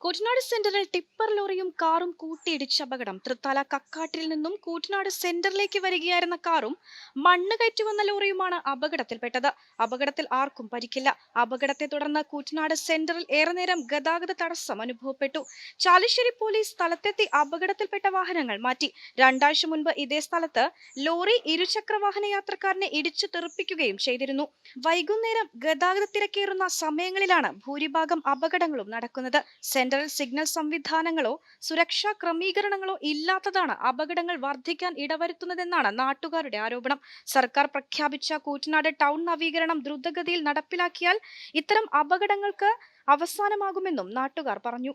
കൂറ്റനാട് സെന്ററിൽ ടിപ്പർ ലോറിയും കാറും കൂട്ടിയിടിച്ച അപകടം. തൃത്താല കക്കാട്ടിൽ നിന്നും കൂറ്റനാട് സെന്ററിലേക്ക് വരികയായിരുന്ന കാറും മണ്ണ് കയറ്റി വന്ന ലോറിയുമാണ് അപകടത്തിൽപ്പെട്ടത്. അപകടത്തിൽ ആർക്കും പരിക്കില്ല. അപകടത്തെ തുടർന്ന് കൂറ്റനാട് സെന്ററിൽ ഏറെ നേരം ഗതാഗത തടസ്സം അനുഭവപ്പെട്ടു. ചാലിശ്ശേരി പോലീസ് സ്ഥലത്തെത്തി അപകടത്തിൽപ്പെട്ട വാഹനങ്ങൾ മാറ്റി. രണ്ടാഴ്ച മുൻപ് ഇതേ സ്ഥലത്ത് ലോറി ഇരുചക്ര വാഹന യാത്രക്കാരനെ ഇടിച്ചു തെറിപ്പിക്കുകയും ചെയ്തിരുന്നു. വൈകുന്നേരം ഗതാഗത തിരക്കേറുന്ന സമയങ്ങളിലാണ് ഭൂരിഭാഗം അപകടങ്ങളും നടക്കുന്നത്. സെന്ററിൽ സിഗ്നൽ സംവിധാനങ്ങളോ സുരക്ഷാ ക്രമീകരണങ്ങളോ ഇല്ലാത്തതാണ് അപകടങ്ങൾ വർദ്ധിക്കാൻ ഇടവരുത്തുന്നതെന്നാണ് നാട്ടുകാരുടെ ആരോപണം. സർക്കാർ പ്രഖ്യാപിച്ച കൂറ്റനാട് ടൗൺ നവീകരണം ദ്രുതഗതിയിൽ നടപ്പിലാക്കിയാൽ ഇത്തരം അപകടങ്ങൾക്ക് അവസാനമാകുമെന്നും നാട്ടുകാർ പറഞ്ഞു.